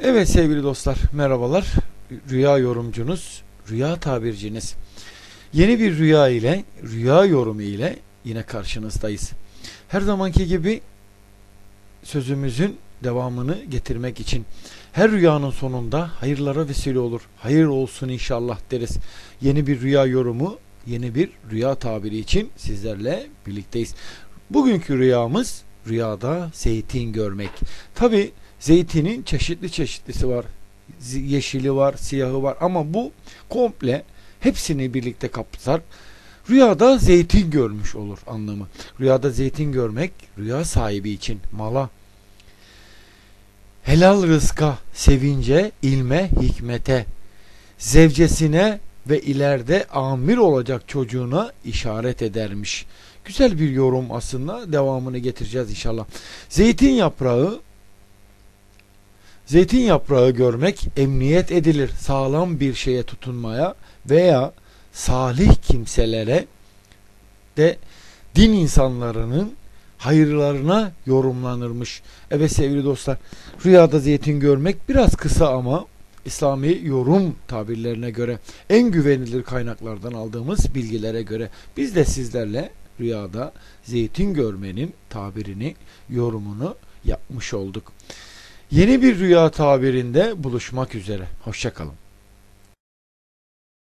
Evet sevgili dostlar merhabalar. Rüya yorumcunuz, rüya tabirciniz. Yeni bir rüya ile, rüya yorumu ile yine karşınızdayız. Her zamanki gibi sözümüzün devamını getirmek için her rüyanın sonunda hayırlara vesile olur. Hayır olsun inşallah deriz. Yeni bir rüya yorumu, yeni bir rüya tabiri için sizlerle birlikteyiz. Bugünkü rüyamız rüyada zeytin görmek. Tabi zeytinin çeşitli çeşitlisi var. Yeşili var, siyahı var ama bu komple hepsini birlikte kapsar. Rüyada zeytin görmüş olur anlamı. Rüyada zeytin görmek rüya sahibi için mala, helal rızka, sevince, ilme, hikmete, zevcesine ve ileride amir olacak çocuğuna işaret edermiş. Güzel bir yorum aslında. Devamını getireceğiz inşallah. Zeytin yaprağı Zeytin yaprağı görmek emniyet edilir sağlam bir şeye tutunmaya veya salih kimselere de din insanlarının hayırlarına yorumlanırmış. Evet sevgili dostlar rüyada zeytin görmek biraz kısa ama İslami yorum tabirlerine göre en güvenilir kaynaklardan aldığımız bilgilere göre biz de sizlerle rüyada zeytin görmenin tabirini, yorumunu yapmış olduk. Yeni bir rüya tabirinde buluşmak üzere. Hoşçakalın.